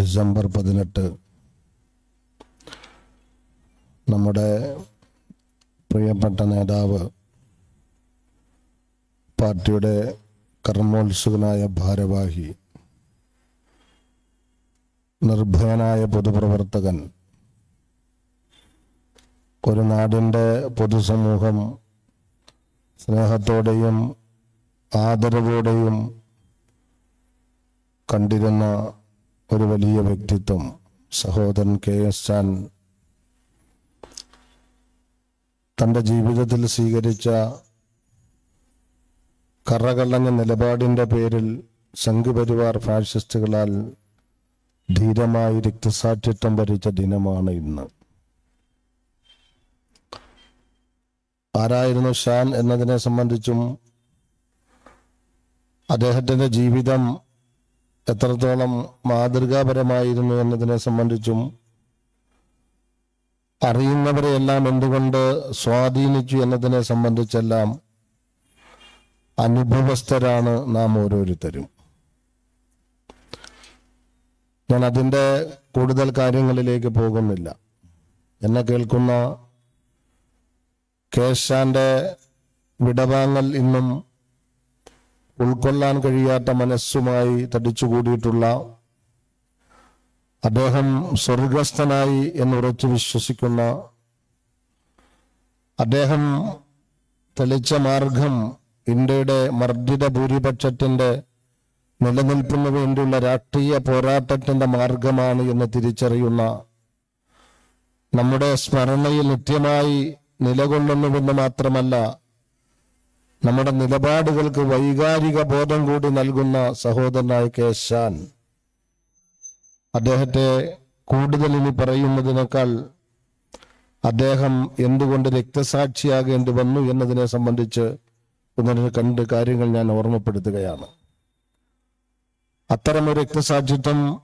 December പതിനെട്ട്. നമ്മുടെ പ്രിയപ്പെട്ട നേതാവ് പാർട്ടിയുടെ കർമ്മോത്സുകനായ ഭാരവാഹി നിർഭയനായ പൊതുപ്രവർത്തകൻ ഒരു നാടിന്റെ പൊതുസമൂഹം സ്നേഹത്തോടെയും ആദരവോടെയും കണ്ടിരുന്ന ഒരു വലിയ വ്യക്തിത്വം സഹോദരൻ കെ എസ് ചാൻ തന്റെ ജീവിതത്തിൽ സ്വീകരിച്ച കറകളഞ്ഞ നിലപാടിന്റെ പേരിൽ സംഘപരിവാർ ഫാഷിസ്റ്റുകളാൽ ധീരമായി രക്തസാക്ഷിത്വം ഭരിച്ച ദിനമാണ് ഇന്ന്. ആരായിരുന്നു ഷാൻ എന്നതിനെ സംബന്ധിച്ചും അദ്ദേഹത്തിന്റെ ജീവിതം എത്രത്തോളം മാതൃകാപരമായിരുന്നു എന്നതിനെ സംബന്ധിച്ചും അറിയുന്നവരെയെല്ലാം എന്തുകൊണ്ട് സ്വാധീനിച്ചു എന്നതിനെ സംബന്ധിച്ചെല്ലാം അനുഭവസ്ഥരാണ് നാം ഓരോരുത്തരും. ഞാൻ അതിന്റെ കൂടുതൽ കാര്യങ്ങളിലേക്ക് പോകുന്നില്ല. എന്നെ കേൾക്കുന്ന കേശാന്റെ വിടവാങ്ങൽ ഇന്നും ഉൾക്കൊള്ളാൻ കഴിയാത്ത മനസ്സുമായി തടിച്ചുകൂടിയിട്ടുള്ള അദ്ദേഹം സ്വർഗസ്ഥനായി എന്ന് ഉറച്ചു വിശ്വസിക്കുന്ന അദ്ദേഹം തെളിച്ച മാർഗം ഇന്ത്യയുടെ മർദ്ദിത ഭൂരിപക്ഷത്തിന്റെ നിലനിൽപ്പിന് വേണ്ടിയുള്ള രാഷ്ട്രീയ പോരാട്ടത്തിന്റെ മാർഗമാണ് എന്ന് തിരിച്ചറിയുന്ന നമ്മുടെ സ്മരണയിൽ നിത്യമായി നിലകൊള്ളുന്നുവെന്ന് മാത്രമല്ല നമ്മുടെ നിലപാടുകൾക്ക് വൈകാരിക ബോധം കൂടി നൽകുന്ന സഹോദരനായ കേശാൻ അദ്ദേഹത്തെ കൂടുതൽ ഇനി പറയുന്നതിനേക്കാൾ അദ്ദേഹം എന്തുകൊണ്ട് രക്തസാക്ഷിയാകേണ്ടി വന്നു എന്നതിനെ സംബന്ധിച്ച് ഒന്നിനെ കണ്ട് കാര്യങ്ങൾ ഞാൻ ഓർമ്മപ്പെടുത്തുകയാണ്. അത്തരമൊരു രക്തസാക്ഷിത്വം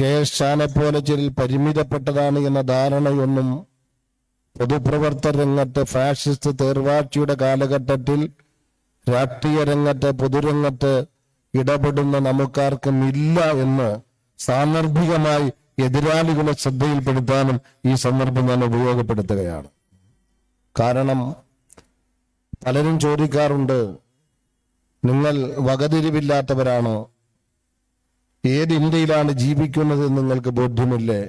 കെ ഷാനെ പോലെ ചില പരിമിതപ്പെട്ടതാണ് എന്ന ധാരണയൊന്നും പൊതുപ്രവർത്തന രംഗത്ത് ഫാഷിസ്റ്റ് തേർവാഴ്ചയുടെ കാലഘട്ടത്തിൽ രാഷ്ട്രീയ രംഗത്ത് പൊതുരംഗത്ത് ഇടപെടുന്ന നമുക്കാർക്കും ഇല്ല എന്ന് സാന്ദർഭികമായി എതിരാളികളെ ശ്രദ്ധയിൽപ്പെടുത്താനും ഈ സന്ദർഭം ഞാൻ ഉപയോഗപ്പെടുത്തുകയാണ്. കാരണം പലരും ചോദിക്കാറുണ്ട് നിങ്ങൾ വകതിരിവില്ലാത്തവരാണോ? ഏത് ഇന്ത്യയിലാണ് ജീവിക്കുന്നത് നിങ്ങൾക്ക് ബോധ്യമില്ലേ?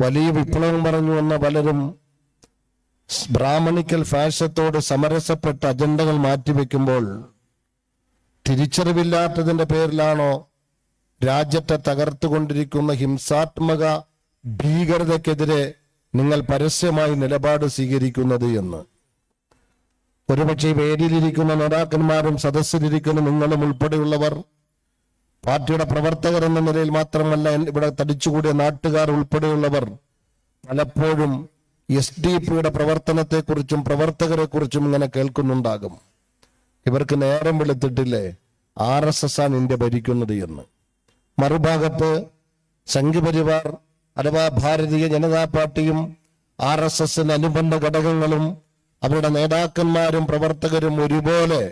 വലിയ വിപ്ലവം പറഞ്ഞു വന്ന പലരും ബ്രാഹ്മണിക്കൽ ഫാഷത്തോട് സമരസപ്പെട്ട അജണ്ടകൾ മാറ്റിവെക്കുമ്പോൾ തിരിച്ചറിവില്ലാത്തതിന്റെ പേരിലാണോ രാജ്യത്തെ തകർത്തുകൊണ്ടിരിക്കുന്ന ഹിംസാത്മക ഭീകരതയ്ക്കെതിരെ നിങ്ങൾ പരസ്യമായി നിലപാട് സ്വീകരിക്കുന്നത് എന്ന്? ഒരുപക്ഷെ വേദിയിലിരിക്കുന്ന നേതാക്കന്മാരും സദസ്സിലിരിക്കുന്ന നിങ്ങളും ഉൾപ്പെടെയുള്ളവർ പാർട്ടിയുടെ പ്രവർത്തകർ എന്ന നിലയിൽ മാത്രമല്ല ഇവിടെ തടിച്ചുകൂടിയ നാട്ടുകാർ ഉൾപ്പെടെയുള്ളവർ പലപ്പോഴും എസ് ഡി പിയുടെ പ്രവർത്തനത്തെക്കുറിച്ചും പ്രവർത്തകരെ കുറിച്ചും ഇങ്ങനെ കേൾക്കുന്നുണ്ടാകും. ഇവർക്ക് നേരം വെളുത്തിട്ടില്ലേ? ആർ എസ് എസ് ആണ് ഇന്ത്യ ഭരിക്കുന്നത് എന്ന്. മറുഭാഗത്ത് സംഘപരിവാർ അഥവാ ഭാരതീയ ജനതാ പാർട്ടിയും ആർ എസ് എസിന് അനുബന്ധ ഘടകങ്ങളും അവരുടെ നേതാക്കന്മാരും പ്രവർത്തകരും ഒരുപോലെ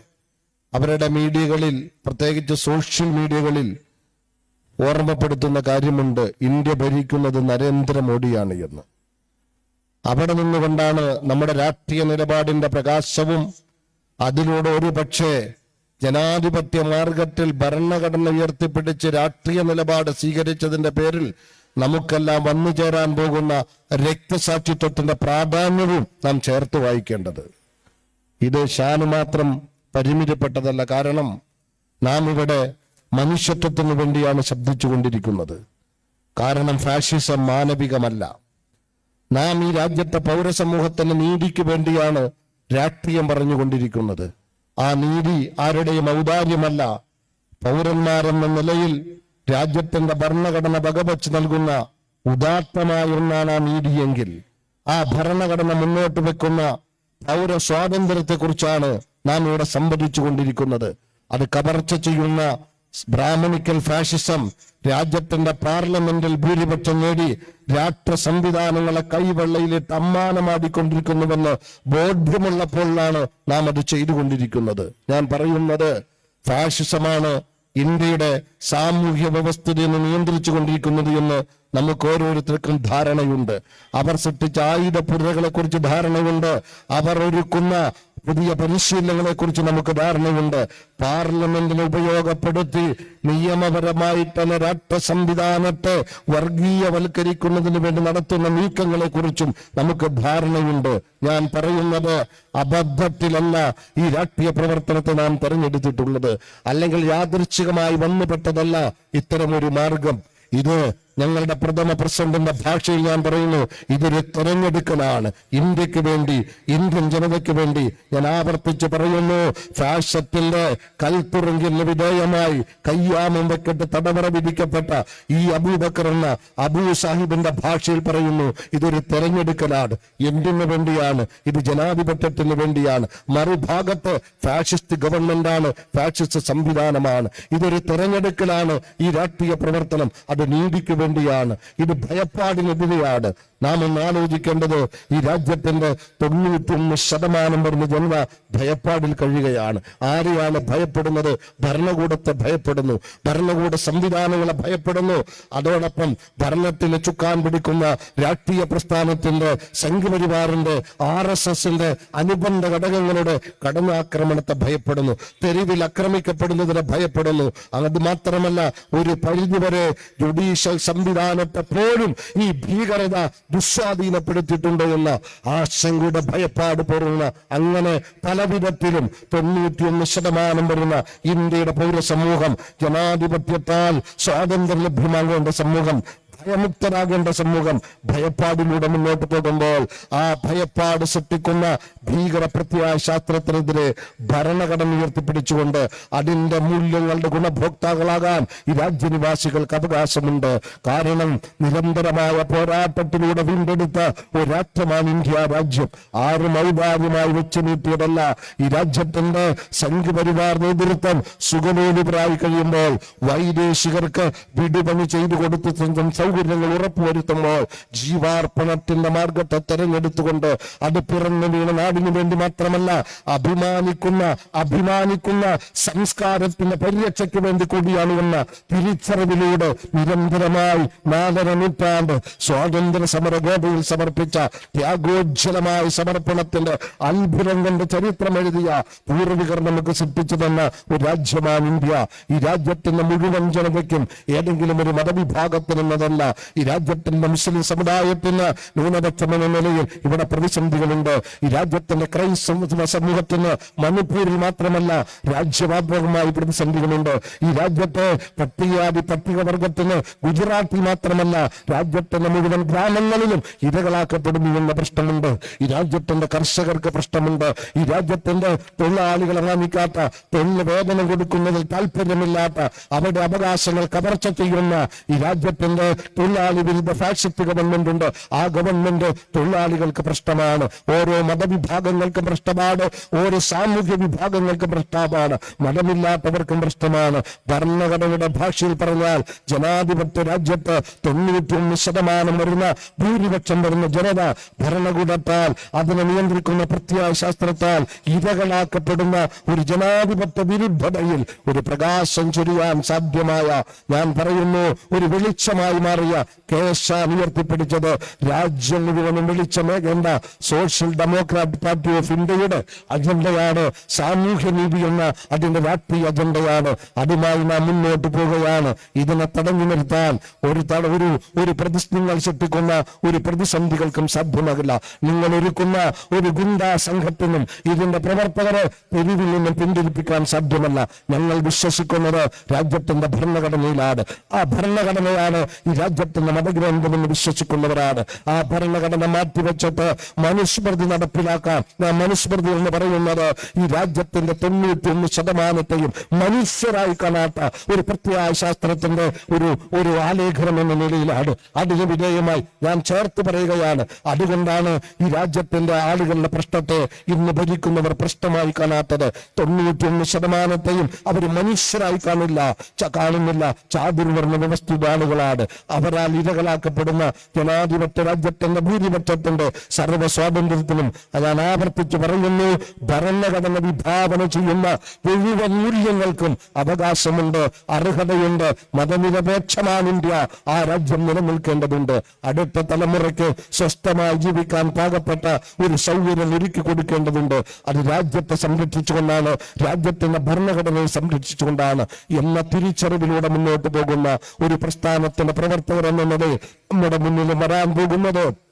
അവരുടെ മീഡിയകളിൽ പ്രത്യേകിച്ച് സോഷ്യൽ മീഡിയകളിൽ ഓർമ്മപ്പെടുത്തുന്ന കാര്യമുണ്ട് ഇന്ത്യ ഭരിക്കുന്നത് നരേന്ദ്രമോദിയാണ് എന്ന്. അവിടെ നിന്നുകൊണ്ടാണ് നമ്മുടെ രാഷ്ട്രീയ നിലപാടിന്റെ പ്രകാശവും അതിലൂടെ ഒരു പക്ഷേ ജനാധിപത്യ മാർഗത്തിൽ ഭരണഘടന ഉയർത്തിപ്പിടിച്ച് രാഷ്ട്രീയ നിലപാട് സ്വീകരിച്ചതിന്റെ പേരിൽ നമുക്കെല്ലാം വന്നു ചേരാൻ പോകുന്ന രക്തസാക്ഷിത്വത്തിന്റെ പ്രാധാന്യവും നാം ചേർത്ത് വായിക്കേണ്ടത്. ഇത് ഷാനു മാത്രം പരിമിതപ്പെട്ടതല്ല കാരണം നാം ഇവിടെ മനുഷ്യത്വത്തിന് വേണ്ടിയാണ് ശബ്ദിച്ചു കൊണ്ടിരിക്കുന്നത്. കാരണം ഫാഷിസം മാനവികമല്ല. നാം ഈ രാജ്യത്തെ പൗരസമൂഹത്തിന്റെ നീതിക്ക് വേണ്ടിയാണ് രാഷ്ട്രീയം പറഞ്ഞുകൊണ്ടിരിക്കുന്നത് ആ നീതി ആരുടെയും ഔദാര്യമല്ല. പൗരന്മാരെന്ന നിലയിൽ രാജ്യത്തിന്റെ ഭരണഘടന വകവച്ച് നൽകുന്ന ഉദാത്തമായ ഒന്നാണ് ആ നീതിയെങ്കിൽ ആ ഭരണഘടന മുന്നോട്ട് വെക്കുന്ന പൗര സ്വാതന്ത്ര്യത്തെ കുറിച്ചാണ് നാം ഇവിടെ സംവദിച്ചു കൊണ്ടിരിക്കുന്നത് അത് കവർച്ച ചെയ്യുന്ന ബ്രാഹ്മണിക്കൽ ഫാഷിസം രാജ്യത്തിന്റെ പാർലമെന്റിൽ ഭൂരിപക്ഷം നേടി രാഷ്ട്ര സംവിധാനങ്ങളെ കൈവെള്ളയിലിട്ട് അമ്മാനമാടിക്കൊണ്ടിരിക്കുന്നുവെന്ന് ബോധ്യമുള്ളപ്പോഴാണ് നാം അത് ചെയ്തുകൊണ്ടിരിക്കുന്നത്. ഞാൻ പറയുന്നത് ഫാഷിസമാണ് ഇന്ത്യയുടെ സാമൂഹ്യ വ്യവസ്ഥിതിയെ നിയന്ത്രിച്ചു കൊണ്ടിരിക്കുന്നത് എന്ന് നമുക്ക് ഓരോരുത്തർക്കും ധാരണയുണ്ട്. അവർ സൃഷ്ടിച്ച ആയുധ പുരകളെ കുറിച്ച് ധാരണയുണ്ട്. അവർ ഒരുക്കുന്ന പുതിയ പരിശീലനങ്ങളെ കുറിച്ച് നമുക്ക് ധാരണയുണ്ട്. പാർലമെന്റിനെ ഉപയോഗപ്പെടുത്തി നിയമപരമായിട്ടുള്ള രാഷ്ട്ര സംവിധാനത്തെ വർഗീയവൽക്കരിക്കുന്നതിന് വേണ്ടി നടത്തുന്ന നീക്കങ്ങളെ കുറിച്ചും നമുക്ക് ധാരണയുണ്ട്. ഞാൻ പറയുന്നത് അബദ്ധത്തിലല്ല ഈ രാഷ്ട്രീയ പ്രവർത്തനത്തെ നാം തെരഞ്ഞെടുത്തിട്ടുള്ളത്. അല്ലെങ്കിൽ യാദൃച്ഛികമായി വന്നുപെട്ടതല്ല ഇത്തരമൊരു മാർഗം. ഇത് ഞങ്ങളുടെ പ്രഥമ പ്രസിഡന്റിന്റെ ഭാഷയിൽ ഞാൻ പറയുന്നു ഇതൊരു തെരഞ്ഞെടുക്കലാണ്. ഇന്ത്യയ്ക്ക് വേണ്ടി ഇന്ത്യൻ ജനതയ്ക്ക് വേണ്ടി ഞാൻ ആവർത്തിച്ച് പറയുന്നു ഫാഷത്തിന്റെ കൽത്തുറങ്കിന് വിധേയമായി കയ്യാമം വെക്കട്ട് തടവറ വിധിക്കപ്പെട്ട ഈ അബൂബക്കർ എന്ന അബൂ സാഹിബിന്റെ ഭാഷയിൽ പറയുന്നു ഇതൊരു തെരഞ്ഞെടുക്കലാണ്. എന്തിനു വേണ്ടിയാണ്? ഇത് ജനാധിപത്യത്തിന് വേണ്ടിയാണ്. മറുഭാഗത്ത് ഫാഷിസ്റ്റ് ഗവൺമെന്റാണ് ഫാഷിസ്റ്റ് സംവിധാനമാണ്. ഇതൊരു തെരഞ്ഞെടുക്കലാണ് ഈ രാഷ്ട്രീയ പ്രവർത്തനം. അത് നീതിക്ക് വേണ്ടിയാണ്. ഇത് ഭയപ്പാടിനെതിരെയാണ് നാം ഒന്ന് ആലോചിക്കേണ്ടത് ഈ രാജ്യത്തിന്റെ തൊണ്ണൂറ്റൊന്ന് ശതമാനം വരുന്ന ജനത ഭയപ്പാടിൽ കഴിയുകയാണ്. ആരെയാണ് ഭയപ്പെടുന്നത്? ഭരണകൂടത്തെ ഭയപ്പെടുന്നു. ഭരണകൂട സംവിധാനങ്ങളെ ഭയപ്പെടുന്നു. അതോടൊപ്പം ഭരണത്തിന് ചുക്കാൻ പിടിക്കുന്ന രാഷ്ട്രീയ പ്രസ്ഥാനത്തിന്റെ സംഘപരിവാറിന്റെ ആർ എസ് എസിന്റെ അനുബന്ധ ഘടകങ്ങളുടെ കടന്നാക്രമണത്തെ ഭയപ്പെടുന്നു. തെരുവിൽ ആക്രമിക്കപ്പെടുന്നതിനെ ഭയപ്പെടുന്നു. അത് മാത്രമല്ല ഒരു പരിധിവരെ ജുഡീഷ്യൽ സംവിധാനത്തെ പോലും ഈ ഭീകരത ദുസ്വാധീനപ്പെടുത്തിയിട്ടുണ്ട് എന്ന ആശങ്കയുടെ ഭയപ്പാട് പോലുള്ള അങ്ങനെ പല വിധത്തിലും തൊണ്ണൂറ്റിയൊന്ന് ശതമാനം വരുന്ന ഇന്ത്യയുടെ പൗരസമൂഹം ജനാധിപത്യത്താൽ സ്വാതന്ത്ര്യം ലഭ്യമാകേണ്ട സമൂഹം ഭയമുക്തരാകേണ്ട സമൂഹം ഭയപ്പാടിലൂടെ മുന്നോട്ട് പോകുമ്പോൾ ആ ഭയപ്പാട് സൃഷ്ടിക്കുന്ന ഭീകര പ്രത്യായ ശാസ്ത്രത്തിനെതിരെ ഭരണഘടന ഉയർത്തിപ്പിടിച്ചുകൊണ്ട് അതിന്റെ മൂല്യങ്ങളുടെ ഗുണഭോക്താക്കളാകാൻ ഈ രാജ്യനിവാസികൾക്ക് അവകാശമുണ്ട്. കാരണം നിരന്തരമായ പോരാട്ടത്തിലൂടെ വീണ്ടെടുത്ത ഒരു രാഷ്ട്രമാണ് ഇന്ത്യ രാജ്യം. ആരും ഔദാര്യമായി വെച്ചു നീട്ടിയതല്ല. ഈ രാജ്യത്തിന്റെ സംഘപരിവാർ നേതൃത്വം സുഖമേലിപ്രായി കഴിയുമ്പോൾ വൈദേശികർക്ക് വിടുപണി ചെയ്തു കൊടുത്ത് സ്വന്തം സൗകര്യങ്ങൾ ഉറപ്പുവരുത്തുമ്പോൾ ജീവാർപ്പണത്തിന്റെ മാർഗത്തെ തെരഞ്ഞെടുത്തുകൊണ്ട് അത് പിറന്നു വീണ നാടിനു വേണ്ടി മാത്രമല്ല അഭിമാനിക്കുന്ന അഭിമാനിക്കുന്ന സംസ്കാരത്തിന്റെ പരിരക്ഷയ്ക്ക് വേണ്ടി കൂടിയാണ് എന്ന തിരിച്ചറിവിലൂടെ നിരന്തരമായി നാലര നൂറ്റാണ്ട് സ്വാതന്ത്ര്യ സമര ഗോപയിൽ സമർപ്പിച്ച ത്യാഗോജ്വലമായ സമർപ്പണത്തിന്റെ അത്ഭുതം കൊണ്ട് ചരിത്രം എഴുതിയ പൂർവികർ നമുക്ക് സൃഷ്ടിച്ചു തന്ന ഒരു രാജ്യമാണ് ഇന്ത്യ. ഈ രാജ്യത്തിന്റെ മുഴുവൻ ജനതയ്ക്കും ഏതെങ്കിലും ഒരു മതവിഭാഗത്തിനെന്നതല്ല ഈ രാജ്യത്തിന്റെ മുസ്ലിം സമുദായത്തിന് ന്യൂനപക്ഷമെന്ന നിലയിൽ ഇവിടെ പ്രതിസന്ധികളുണ്ട്. ഈ രാജ്യത്തിന്റെ ക്രൈസ്തവ സമൂഹത്തിന് മണിപ്പൂരിൽ മാത്രമല്ല രാജ്യവ്യാപകമായി പ്രതിസന്ധികളുണ്ട്. ഈ രാജ്യത്തെ പട്ടികജാതി പട്ടികവർഗത്തിന് ഗുജറാത്തിൽ മാത്രമല്ല രാജ്യത്തിന്റെ മുഴുവൻ ഗ്രാമങ്ങളിലും ഇരകളാക്കപ്പെടുന്നു എന്ന പ്രശ്നമുണ്ട്. ഈ രാജ്യത്തിന്റെ കർഷകർക്ക് പ്രശ്നമുണ്ട്. ഈ രാജ്യത്തിന്റെ തൊഴിലാളികളെ മാനിക്കാത്ത തൊഴിൽ വേതനം കൊടുക്കുന്നതിൽ താല്പര്യമില്ലാത്ത അവരുടെ അവകാശങ്ങൾ കവർച്ച ചെയ്യുന്ന ഈ രാജ്യത്തിന്റെ തൊഴിലാളി വിരുദ്ധ ഫാഷിസ്റ്റ് ഗവൺമെന്റ് ഉണ്ട്. ആ ഗവൺമെന്റ് തൊഴിലാളികൾക്ക് പ്രശ്നമാണ്. ഓരോ മതവിഭാഗങ്ങൾക്കും പ്രശ്നമാണ്. ഓരോ സാമൂഹ്യ വിഭാഗങ്ങൾക്കും പ്രശ്നമാണ്. മതമില്ലാത്തവർക്കും പ്രശ്നമാണ്. ഭരണഘടനയുടെ ഭാഷയിൽ പറഞ്ഞാൽ ജനാധിപത്യ രാജ്യത്ത് തൊണ്ണൂറ്റൊന്ന് ശതമാനം വരുന്ന ഭൂരിപക്ഷം വരുന്ന ജനത ഭരണകൂടത്താൽ അതിനെ നിയന്ത്രിക്കുന്ന പ്രത്യയ ശാസ്ത്രത്താൽ ഇരകളാക്കപ്പെടുന്ന ഒരു ജനാധിപത്യ വിരുദ്ധതയിൽ ഒരു പ്രകാശം ചൊരിയാൻ സാധ്യമായ ഞാൻ പറയുന്നു ഒരു വെളിച്ചമായി മാറിയ കേശാൻ ഉയർത്തിപ്പിടിച്ചത്. രാജ്യം മുഴുവനും മേഖല സോഷ്യൽ ഡെമോക്രാറ്റ് പാർട്ടി ഓഫ് ഇന്ത്യയുടെ അജണ്ടയാണ് സാമൂഹ്യ നീതി എന്ന അതിന്റെ രാഷ്ട്രീയ അജണ്ടയാണ് അതുമായി നാം മുന്നോട്ട് പോവുകയാണ് ഇതിനെ തടഞ്ഞു നിർത്താൻ ഒരു ഒരു ഒരു പ്രതിസന്ധികൾ സൃഷ്ടിക്കുന്ന ഒരു പ്രതിസന്ധികൾക്കും സാധ്യമാകില്ല നിങ്ങൾ ഒരുക്കുന്ന ഒരു ഗുണ്ടാ സംഘത്തിനും ഇതിന്റെ പ്രവർത്തകരെ തെരുവിൽ നിന്നും പിന്തിരിപ്പിക്കാൻ സാധ്യമല്ല. ഞങ്ങൾ വിശ്വസിക്കുന്നത് രാജ്യത്തിന്റെ ഭരണഘടനയിലാണ്. ആ ഭരണഘടനയാണ് ഈ രാജ്യത്തിന്റെ മതഗ്രന്ഥമെന്ന് വിശ്വസിക്കുന്നവരാണ്. ആ ഭരണഘടന മാറ്റിവെച്ചിട്ട് മനുസ്മൃതി നടപ്പിലാക്കാം ആ മനുസ്മൃതി എന്ന് പറയുന്നത് ഈ രാജ്യത്തിന്റെ തൊണ്ണൂറ്റി ഒന്ന് ശതമാനത്തെയും മനുഷ്യരായി കാണാത്ത ഒരു പ്രത്യേക ശാസ്ത്രത്തിന്റെ ഒരു ഒരു ആലേഖനം എന്ന നിലയിലാണ്. അതിന് വിധേയമായി ഞാൻ ചേർത്ത് പറയുകയാണ്. അതുകൊണ്ടാണ് ഈ രാജ്യത്തിന്റെ ആളുകളുടെ പ്രശ്നത്തെ ഇന്ന് ഭരിക്കുന്നവർ പ്രശ്നമായി കാണാത്തത്. തൊണ്ണൂറ്റിയൊന്ന് ശതമാനത്തെയും അവർ മനുഷ്യരായി കാണില്ല കാണുന്നില്ല. ചാതുർവർണ വ്യവസ്ഥിത ആളുകളാണ്. അവരാൽ ഇരകളാക്കപ്പെടുന്ന ജനാധിപത്യ രാജ്യത്തിന്റെ ഭൂരിപക്ഷത്തിന്റെ സർവ സ്വാതന്ത്ര്യത്തിനും ഞാൻ ആവർത്തിച്ചു പറയുന്നു ഭരണഘടന വിഭാവന ചെയ്യുന്ന മുഴുവൻ മൂല്യങ്ങൾക്കും അവകാശമുണ്ട് അർഹതയുണ്ട് മതനിരപേക്ഷമാണ് ഇന്ത്യ. ആ രാജ്യം നിലനിൽക്കേണ്ടതുണ്ട്. അടുത്ത തലമുറയ്ക്ക് സ്വസ്ഥമായി ജീവിക്കാൻ പാകപ്പെട്ട ഒരു സൗകര്യം ഒരുക്കി കൊടുക്കേണ്ടതുണ്ട്. അത് രാജ്യത്തെ സംരക്ഷിച്ചുകൊണ്ടാണ് രാജ്യത്തിന്റെ ഭരണഘടനയെ സംരക്ഷിച്ചുകൊണ്ടാണ് എന്ന തിരിച്ചറിവിലൂടെ മുന്നോട്ട് പോകുന്ന ഒരു പ്രസ്ഥാനത്തിന്റെ പ്രവർത്തകർ എന്നത് നമ്മുടെ മുന്നിൽ വരാൻ പോകുന്നത്.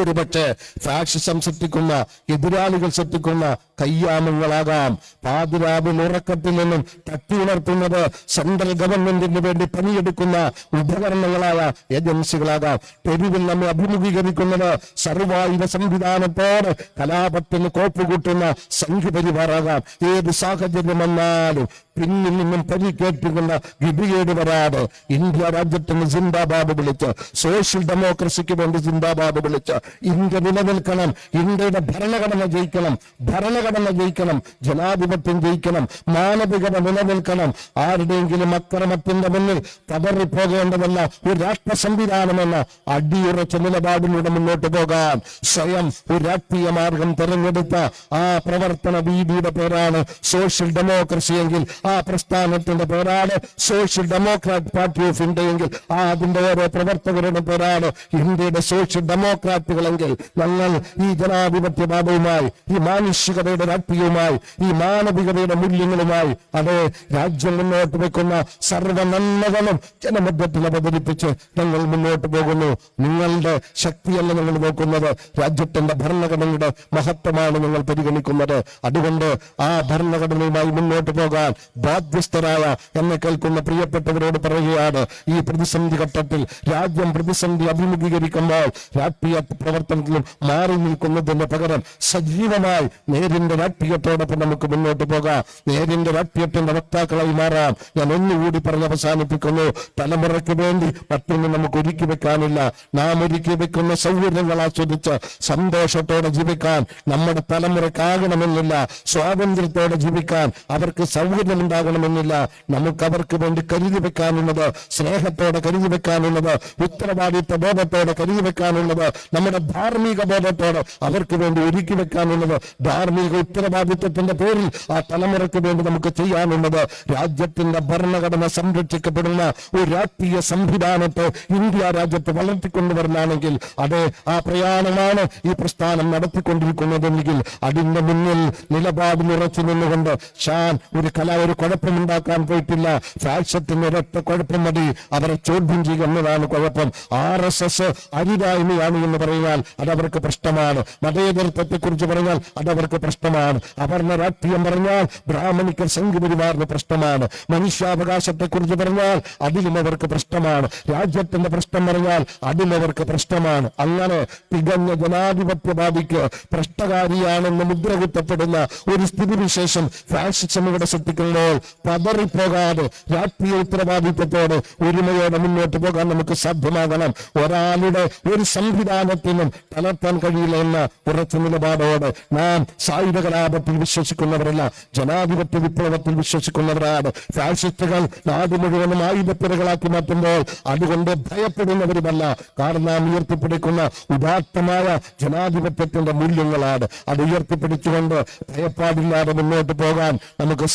ഒരുപക്ഷെ ഫാക്സിസം സൃഷ്ടിക്കുന്ന എതിരാളികൾ സൃഷ്ടിക്കുന്ന കയ്യാമങ്ങളാകാം. പാതിരാവിൽ ഉറക്കത്തിൽ നിന്നും തട്ടി ഉണർത്തുന്നത് സെൻട്രൽ ഗവൺമെന്റിന് വേണ്ടി പണിയെടുക്കുന്ന ഉപകരണങ്ങളായ ഏജൻസികളാകാം. തെരുവിൽ നമ്മെ അഭിമുഖീകരിക്കുന്നത് സർവായുധ സംവിധാനത്തോട് കലാപത്തിന് കോപ്പുകൂട്ടുന്ന സംഘപരിവാറാകാം. ഏത് സാഹചര്യം വന്നാലും പിന്നിൽ നിന്നും പരിക്കേറ്റുകൊണ്ട് ഗിബിയേട് വരാതെ ഇന്ത്യ രാജ്യത്തിന് സിന്ദാബാദ് വിളിച്ച് സോഷ്യൽ ഡെമോക്രസിക്ക് വേണ്ടി സിന്ദാബാദ് വിളിച്ച് ഇന്ത്യ നിലനിൽക്കണം ഇന്ത്യയുടെ ഭരണഘടന ജയിക്കണം ഭരണഘടന ജയിക്കണം ജനാധിപത്യം ജയിക്കണം മാനവികത നിലനിൽക്കണം. ആരുടെയെങ്കിലും അക്രമത്തിന്റെ മുന്നിൽ പതറിപ്പോകേണ്ടതല്ല ഒരു രാഷ്ട്ര സംവിധാനമെന്ന അടിയുറച്ച നിലപാടിലൂടെ മുന്നോട്ട് പോകാൻ സ്വയം ഒരു രാഷ്ട്രീയ മാർഗം തെരഞ്ഞെടുത്ത ആ പ്രവർത്തന രീതിയുടെ പേരാണ് സോഷ്യൽ ഡെമോക്രസി എങ്കിൽ ആ പ്രസ്ഥാനത്തിന്റെ പേരാണ് social democrat party of India എങ്കിൽ ആ അതിന്റെ ഓരോ പ്രവർത്തകരുടെ പേരാണ് ഇന്ത്യയുടെ സോഷ്യൽ ഡെമോക്രാറ്റുകളെങ്കിൽ ഞങ്ങൾ ഈ ജനാധിപത്യവാദവുമായി ഈ മാനുഷികതയുടെ രാഷ്ട്രീയവുമായി ഈ മാനവികതയുടെ മൂല്യങ്ങളുമായി അതേ രാജ്യം മുന്നോട്ട് വെക്കുന്ന സർവ നന്മകളും ജനമധ്യത്തിൽ അവതരിപ്പിച്ച് ഞങ്ങൾ മുന്നോട്ട് പോകുന്നു. നിങ്ങളുടെ ശക്തിയല്ല ഞങ്ങൾ നോക്കുന്നത്. രാജ്യത്തിന്റെ ഭരണഘടനയുടെ മഹത്വമാണ് ഞങ്ങൾ പരിഗണിക്കുന്നത്. അതുകൊണ്ട് ആ ഭരണഘടനയുമായി മുന്നോട്ട് പോകാൻ ബാധ്യസ്ഥരായ എന്നെ കേൾക്കുന്ന പ്രിയപ്പെട്ടവരോട് പറയുകയാണ് ഈ പ്രതിസന്ധി ഘട്ടത്തിൽ രാജ്യം പ്രതിസന്ധി അഭിമുഖീകരിക്കുമ്പോൾ രാഷ്ട്രീയ പ്രവർത്തനത്തിലും മാറി നിൽക്കുന്നതിന്റെ പകരം സജീവമായി നേരിന്റെ രാഷ്ട്രീയത്തോടൊപ്പം നമുക്ക് മുന്നോട്ട് പോകാം. നേരിന്റെ രാഷ്ട്രീയത്തിന്റെ വക്താക്കളായി മാറാം. ഞാൻ ഒന്നുകൂടി പറഞ്ഞ് അവസാനിപ്പിക്കുന്നു. തലമുറയ്ക്ക് വേണ്ടി മറ്റൊന്നും നമുക്ക് ഒരുക്കി വെക്കാനില്ല. നാം ഒരുക്കി വെക്കുന്ന സൗകര്യങ്ങൾ ആസ്വദിച്ച് സന്തോഷത്തോടെ ജീവിക്കാൻ നമ്മുടെ തലമുറക്കാകണമെന്നില്ല സ്വാതന്ത്ര്യത്തോടെ ജീവിക്കാൻ അവർക്ക് സൗകര്യം ഉണ്ടാകണമെന്നില്ല. നമുക്ക് അവർക്ക് വേണ്ടി കരുതി വെക്കാനുള്ളത് സ്നേഹത്തോടെ കരുതി വെക്കാനുള്ളത് ഉത്തരവാദിത്വ ബോധത്തോടെ കരുതി വെക്കാനുള്ളത് നമ്മുടെ ധാർമ്മിക ബോധത്തോടെ അവർക്ക് വേണ്ടി ഒരുക്കി വെക്കാനുള്ളത് ധാർമ്മിക ഉത്തരവാദിത്വത്തിന്റെ പേരിൽ ആ തലമുറയ്ക്ക് വേണ്ടി നമുക്ക് ചെയ്യാനുള്ളത് രാജ്യത്തിന്റെ ഭരണഘടന സംരക്ഷിക്കപ്പെടുന്ന ഒരു രാഷ്ട്രീയ സംവിധാനത്തെ ഇന്ത്യ രാജ്യത്ത് വളർത്തിക്കൊണ്ടുവരുന്നാണെങ്കിൽ അതെ ആ പ്രയാണമാണ് ഈ പ്രസ്ഥാനം നടത്തിക്കൊണ്ടിരിക്കുന്നതെങ്കിൽ അതിന്റെ മുന്നിൽ നിലപാട് ഉറച്ചു നിന്നുകൊണ്ട് ഷാൻ ഒരു കലാ ഒരു കുഴപ്പമുണ്ടാക്കാൻ പോയിട്ടില്ല. സാക്ഷ്യത്തിന് ഒരൊറ്റ കുഴപ്പം മതി. അവരെ ചോദ്യം ചെയ്യുക എന്നതാണ് കുഴപ്പം. ആർ എസ് എസ് അരിതായ്മയാണ് എന്ന് പറഞ്ഞാൽ അത് അവർക്ക് പ്രശ്നമാണ്. മതേതരത്വത്തെ കുറിച്ച് പറഞ്ഞാൽ അത് അവർക്ക് പ്രശ്നമാണ്. അവർണ രാഷ്ട്രീയം പറഞ്ഞാൽ ബ്രാഹ്മണിക്കർ സംഘപരിവാറിന് പ്രശ്നമാണ്. മനുഷ്യാവകാശത്തെ കുറിച്ച് പറഞ്ഞാൽ അതിലും അവർക്ക് പ്രശ്നമാണ്. രാജ്യത്തിന്റെ പ്രശ്നം പറഞ്ഞാൽ അതിലും അവർക്ക് പ്രശ്നമാണ്. അങ്ങനെ തികഞ്ഞ ജനാധിപത്യവാദിക്ക് പ്രശ്നകാരിയാണെന്ന് മുദ്ര കുത്തപ്പെടുന്ന ഒരു സ്ഥിതിവിശേഷം ഫാഷിസം ഇവിടെ സൃഷ്ടിക്കുമ്പോൾ പതറിപ്പോകാതെ രാഷ്ട്രീയ ഉത്തരവാദിത്വത്തോടെ ഒരുമയോടെ മുന്നോട്ട് പോകാൻ നമുക്ക് സാധ്യമാകണം. ഒരാളുടെ ഒരു സംവിധാനത്തിനും തളർത്താൻ കഴിയില്ല എന്ന ഉറച്ച നിലപാടോടെ നാം സായുധ കലാപത്തിൽ വിശ്വസിക്കുന്നവരല്ല ജനാധിപത്യ വിപ്ലവത്തിൽ വിശ്വസിക്കുന്നവരാണ്. ഫാഷിസ്റ്റുകൾ നാട് മുഴുവനും ആയുധപ്പിറകളാക്കി മാറ്റുമ്പോൾ അതുകൊണ്ട് ഭയപ്പെടുന്നവരുമല്ല. കാരണം നാം ഉയർത്തിപ്പിടിക്കുന്ന ഉദാത്തമായ ജനാധിപത്യത്തിന്റെ മൂല്യങ്ങളാണ്. അത് ഉയർത്തിപ്പിടിച്ചുകൊണ്ട് ഭയപ്പാടില്ലാതെ മുന്നോട്ട് പോകാൻ നമുക്ക്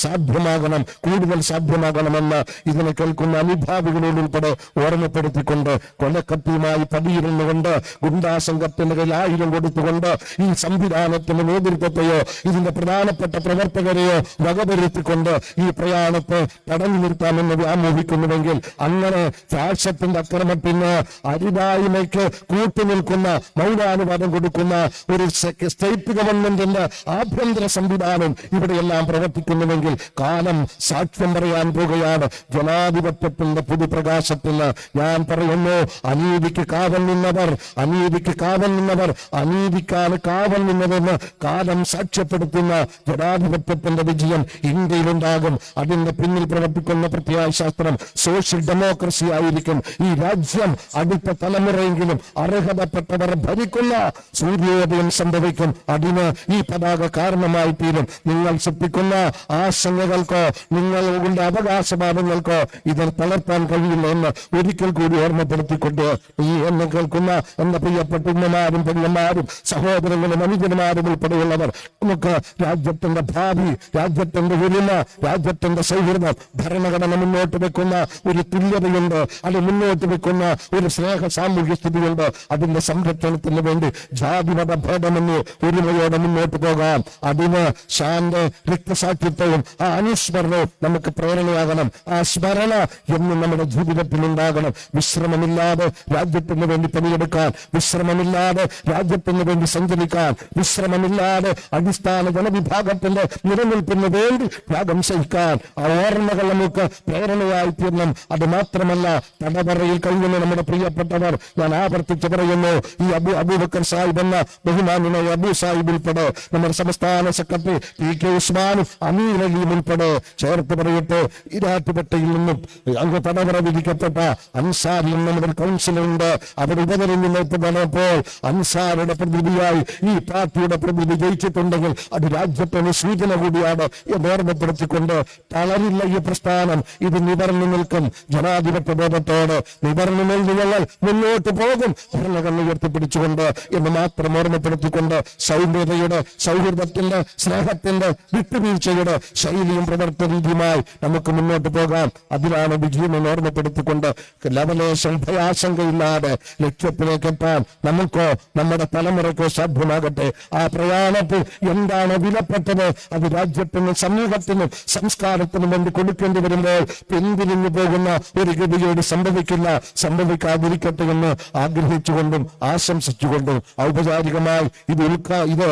സാധ്യമാകണം കൂടുതൽ സാധ്യമാകണമെന്ന് ഇതിനെ കേൾക്കുന്ന അനുഭാവികളിൽ ഉൾപ്പെടെ ഓർമ്മപ്പെടുത്തിക്കൊണ്ട് കൊലക്കത്തിയുമായി പതിയിരുന്നുകൊണ്ട് ഗുണ്ടാസംഘത്തിന്റെ കയ്യിൽ ആയിരം കൊടുത്തുകൊണ്ട് ഈ സംവിധാനത്തിന്റെ നേതൃത്വത്തെയോ ഇതിന്റെ പ്രധാനപ്പെട്ട പ്രവർത്തകരെയോ വകവരുത്തിക്കൊണ്ട് ഈ പ്രയാണത്തെ തടഞ്ഞു നിർത്താമെന്ന് വ്യാമോഹിക്കുന്നുവെങ്കിൽ അങ്ങനെ ഫാഷത്തിന്റെ അക്രമത്തിന് അരിതായ്മയ്ക്ക് കൂട്ടുനിൽക്കുന്ന മൗനാനുവാദം കൊടുക്കുന്ന ഒരു സ്റ്റേറ്റ് ഗവൺമെന്റിന്റെ ആഭ്യന്തര സംവിധാനം ഇവിടെയെല്ലാം പ്രവർത്തിക്കുന്നുവെങ്കിൽ കാലം സാക്ഷ്യം പറയാൻ പോകുകയാണ്. ജനാധിപത്യത്തിന്റെ പുതുപ്രകാശത്തിന് ഞാൻ പറയുന്നു അനീതിക്ക് കാവൽ നിന്നവർ അനീതിക്ക് കാവൽ നിന്നവർ അനീതിക്കാണ് കാവൽ നിന്നതെന്ന് കാലം സാക്ഷ്യപ്പെടുത്തുന്ന ജനാധിപത്യത്തിന്റെ വിജയം ഇന്ത്യയിലുണ്ടാകും. അതിന്റെ പിന്നിൽ പ്രവർത്തിക്കുന്ന പ്രത്യയശാസ്ത്രം സോഷ്യൽ ഡെമോക്രസി ആയിരിക്കും. ഈ രാജ്യം അടുത്ത തലമുറയെങ്കിലും അർഹതപ്പെട്ടവർ ഭരിക്കുന്ന സൂര്യോദയം സംഭവിക്കും. അതിന് ഈ പതാക കാരണമായി തീരും നിങ്ങൾ ശ്രദ്ധിക്കുന്ന ആശങ്കകൾക്ക് നിങ്ങൾക്കോ നിങ്ങളുടെ അവകാശവാദങ്ങൾക്കോ ഇതിൽ തളർത്താൻ കഴിയില്ല എന്ന് ഒരിക്കൽ കൂടി ഓർമ്മപ്പെടുത്തിക്കൊണ്ട് ഈ എന്നെ കേൾക്കുന്ന എന്റെ പ്രിയപ്പെട്ട ഉമ്മമാരും പെണ്ണന്മാരും സഹോദരങ്ങളും അനുജന്മാരും ഉൾപ്പെടെയുള്ളവർ നമുക്ക് രാജ്യത്തിന്റെ ഭാവി രാജ്യത്തിന്റെ ഒരുമ രാജ്യത്തിന്റെ സൗഹൃദം ഭരണഘടന മുന്നോട്ട് വെക്കുന്ന ഒരു തുല്യതയുണ്ട്. അത് മുന്നോട്ട് വെക്കുന്ന ഒരു സ്നേഹ സാമൂഹ്യ സ്ഥിതിയുണ്ട്. അതിന്റെ സംരക്ഷണത്തിന് വേണ്ടി ജാതിമത ഭേദമെന്ന് ഒരുമയോടെ മുന്നോട്ട് പോകാം. അതിന് ശാന്ത രക്തസാക്ഷിത്വവും ആ അനുസ്മരണവും നമുക്ക് പ്രേരണയാകണം. ആ സ്മരണ എന്നും നമ്മുടെ ജീവിതത്തിൽ ഉണ്ടാകണം. വിശ്രമമില്ലാതെ രാജ്യത്തിന് വേണ്ടി പണിയെടുക്കാൻ വിശ്രമമില്ലാതെ രാജ്യത്തിന് വേണ്ടി സഞ്ചരിക്കാൻ വിശ്രമമില്ലാതെ അടിസ്ഥാന ജനവിഭാഗത്തിന്റെ നിലനിൽപ്പിന് വേണ്ടി ത്യാഗം സഹിക്കാൻ ആ ഓർമ്മകൾ നമുക്ക് പ്രേരണയായി തീർന്നു അത് മാത്രമല്ല തടവറയിൽ കഴിയുന്ന നമ്മുടെ പ്രിയപ്പെട്ടവർ ഞാൻ ആവർത്തിച്ച് പറയുന്നു ഈ അബു അബൂബക്കർ സാഹിബ് എന്ന ബഹുമാനായ അബു സാഹിബ് ഉൾപ്പെടെ നമ്മുടെ സംസ്ഥാന സെക്രട്ടറി പി കെ ഉസ്മാനും അമീർ അലിയും ഉൾപ്പെടെ ചേർത്ത് പറയട്ടെ. ഇരാട്ടുപെട്ടയിൽ നിന്നും അങ്ങ് തടവറ വിധിക്കപ്പെട്ട അൻസാറിൽ നമ്മുടെ കൗൺസിലുണ്ട് അവർ ഉപതെരഞ്ഞെടുപ്പ് നടന്നപ്പോൾ അൻസാറുടെ പ്രതിനിധിയായി ഈ പാർട്ടിയുടെ പ്രതിനിധി ജയിച്ചിട്ടുണ്ടെങ്കിൽ അത് രാജ്യത്തിന് സൂചന കൂടിയാണ് എന്ന് ഓർമ്മപ്പെടുത്തിക്കൊണ്ട് തളരില്ല ഈ പ്രസ്ഥാനം. ഇത് നിവർന്നു നിൽക്കും. ജനാധിപത്യ ബോധത്തോട് നിവർന്നു നിന്ന് ഞങ്ങൾ മുന്നോട്ട് പോകും. ഭരണഘടന ഉയർത്തിപ്പിടിച്ചുകൊണ്ട് എന്ന് മാത്രം ഓർമ്മപ്പെടുത്തിക്കൊണ്ട് സൗമ്യതയുടെ സൗഹൃദത്തിന്റെ സ്നേഹത്തിന്റെ വിട്ടുവീഴ്ചയുടെ ശൈലിയും പ്രവർത്തന രീതിയുമായി നമുക്ക് മുന്നോട്ട് പോകാം. അതിലാണ് വിജയം എന്ന് ഓർമ്മപ്പെടുത്തിക്കൊണ്ട് ലവലേശം ഭയാശങ്കയില്ലാതെ ലക്ഷ്യത്തിലേക്ക് എത്താൻ നമുക്കോ നമ്മുടെ തലമുറയ്ക്കോ സാധ്യമാകട്ടെ. ആ പ്രയാണത്തിൽ എന്താണ് വിലപ്പെട്ടത്? അത് രാജ്യത്തിനും സമൂഹത്തിനും സംസ്കാരത്തിനും വേണ്ടി കൊടുക്കേണ്ടി വരുമ്പോൾ പിന്തിരിഞ്ഞു പോകുന്ന ഒരു ഗതികേട് സംഭവിക്കില്ല. സംഭവിക്കാതിരിക്കട്ടെ എന്ന് ആഗ്രഹിച്ചുകൊണ്ടും ആശംസിച്ചുകൊണ്ടും ഔപചാരികമായി ഇത് ഉൾക്കാ ഇത്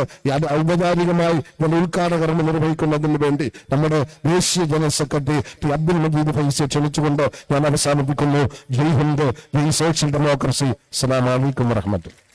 ഔപചാരികമായി ഇതിന്റെ ഉദ്ഘാടകർമ്മം നിർവഹിക്കുന്നതിന് വേണ്ടി നമ്മുടെ ദേശീയ general secretary P Abdul Majeed ഫൈസിയെ ക്ഷണിച്ചുകൊണ്ട് ഞാൻ അവസാനിപ്പിക്കുന്നു. ജയ് ഹിന്ദ് ജയ് സോഷ്യൽ ഡെമോക്രസി. സലാം അലൈക്കും വറഹ്മത്തുള്ളാഹി.